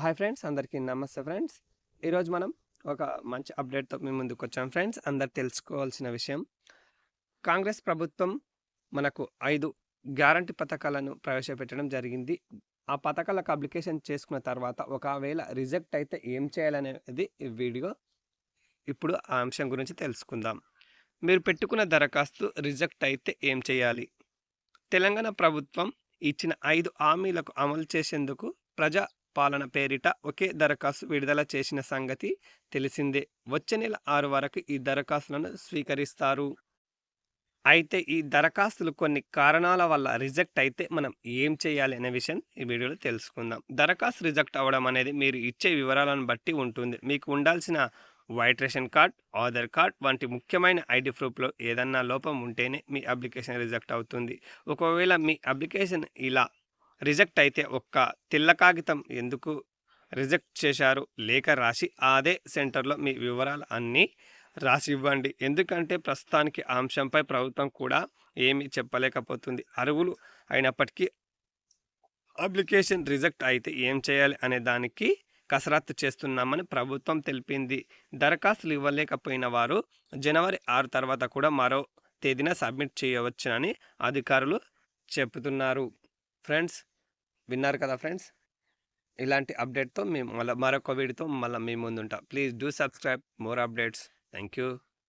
Hi friends అందరికీ నమస్తే friends. ఈరోజు మనం ఒక మంచి అప్డేట్తో మీ ముందుకు వచ్చాం ఫ్రెండ్స్. అందరు తెలుసుకోవాల్సిన విషయం కాంగ్రెస్ ప్రభుత్వం మనకు ఐదు గ్యారంటీ పథకాలను ప్రవేశపెట్టడం జరిగింది. ఆ పథకాలకు అప్లికేషన్ చేసుకున్న తర్వాత ఒకవేళ రిజెక్ట్ అయితే ఏం చేయాలనేది ఈ వీడియో ఇప్పుడు ఆ అంశం గురించి తెలుసుకుందాం. మీరు పెట్టుకున్న దరఖాస్తు రిజెక్ట్ అయితే ఏం చేయాలి? తెలంగాణ ప్రభుత్వం ఇచ్చిన ఐదు హామీలకు అమలు చేసేందుకు ప్రజా పాలన పేరిట ఒకే దరఖాస్తు విడుదల చేసిన సంగతి తెలిసిందే. వచ్చే నెల ఆరు వరకు ఈ దరఖాస్తులను స్వీకరిస్తారు. అయితే ఈ దరఖాస్తులు కొన్ని కారణాల వల్ల రిజెక్ట్ అయితే మనం ఏం చేయాలి అనే విషయం ఈ వీడియోలో తెలుసుకుందాం. దరఖాస్తు రిజెక్ట్ అవ్వడం అనేది మీరు ఇచ్చే వివరాలను బట్టి ఉంటుంది. మీకు ఉండాల్సిన white ration card Aadhaar card వంటి ముఖ్యమైన ఐడి ప్రూఫ్లో ఏదన్నా లోపం ఉంటేనే మీ అప్లికేషన్ రిజెక్ట్ అవుతుంది. ఒకవేళ మీ అప్లికేషన్ ఇలా రిజెక్ట్ అయితే ఒక్క తెల్ల కాగితం ఎందుకు రిజెక్ట్ చేశారు? లేఖ రాసి అదే సెంటర్లో మీ వివరాలు అన్నీ రాసి ఇవ్వండి. ఎందుకంటే ప్రస్తుతానికి ఆ అంశంపై ప్రభుత్వం కూడా ఏమీ చెప్పలేకపోతుంది. అరువులు అయినప్పటికీ అప్లికేషన్ రిజెక్ట్ అయితే ఏం చేయాలి అనే దానికి కసరత్తు చేస్తున్నామని ప్రభుత్వం తెలిపింది. దరఖాస్తులు ఇవ్వలేకపోయిన వారు జనవరి ఆరు తర్వాత కూడా మరో తేదీన సబ్మిట్ చేయవచ్చునని అధికారులు చెబుతున్నారు. ఫ్రెండ్స్ విన్నారు కదా ఫ్రెండ్స్? ఇలాంటి అప్డేట్తో మేము మళ్ళీ మరొక వీడితో మళ్ళీ మీ ముందుంటాం. Please do subscribe more updates. Thank you